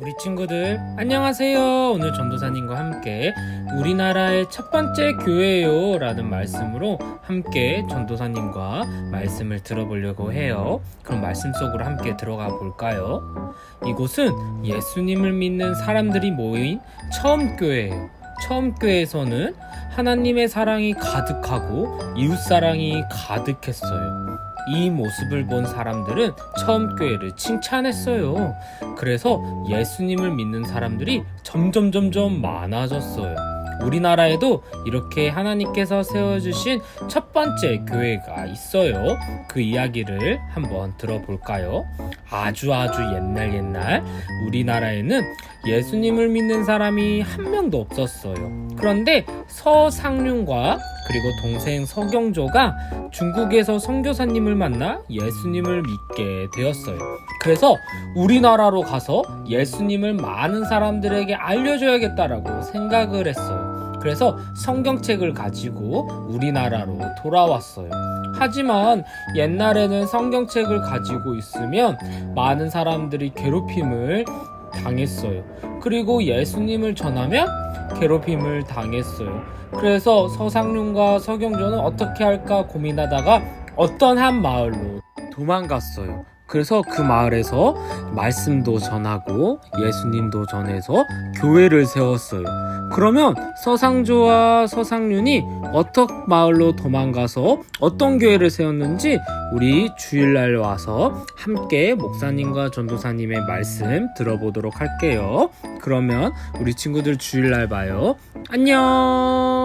우리 친구들 안녕하세요. 오늘 전도사님과 함께 우리나라의 첫 번째 교회요 라는 말씀으로 함께 전도사님과 말씀을 들어보려고 해요. 그럼 말씀 속으로 함께 들어가 볼까요? 이곳은 예수님을 믿는 사람들이 모인 처음 교회예요. 처음 교회에서는 하나님의 사랑이 가득하고 이웃 사랑이 가득했어요. 이 모습을 본 사람들은 처음 교회를 칭찬했어요. 그래서 예수님을 믿는 사람들이 점점 점점 많아졌어요. 우리나라에도 이렇게 하나님께서 세워주신 첫 번째 교회가 있어요. 그 이야기를 한번 들어볼까요? 아주 아주 옛날 옛날 우리나라에는 예수님을 믿는 사람이 한 명도 없었어요. 그런데 서상륜과 그리고 동생 서경조가 중국에서 선교사님을 만나 예수님을 믿게 되었어요. 그래서 우리나라로 가서 예수님을 많은 사람들에게 알려줘야겠다라고 생각을 했어요. 그래서 성경책을 가지고 우리나라로 돌아왔어요. 하지만 옛날에는 성경책을 가지고 있으면 많은 사람들이 괴롭힘을 당했어요. 그리고 예수님을 전하면 괴롭힘을 당했어요. 그래서 서상륜과 서경조는 어떻게 할까 고민하다가 어떤 한 마을로 도망갔어요. 그래서 그 마을에서 말씀도 전하고 예수님도 전해서 교회를 세웠어요. 그러면 서상조와 서상륜이 어떤 마을로 도망가서 어떤 교회를 세웠는지 우리 주일날 와서 함께 목사님과 전도사님의 말씀 들어보도록 할게요. 그러면 우리 친구들 주일날 봐요. 안녕!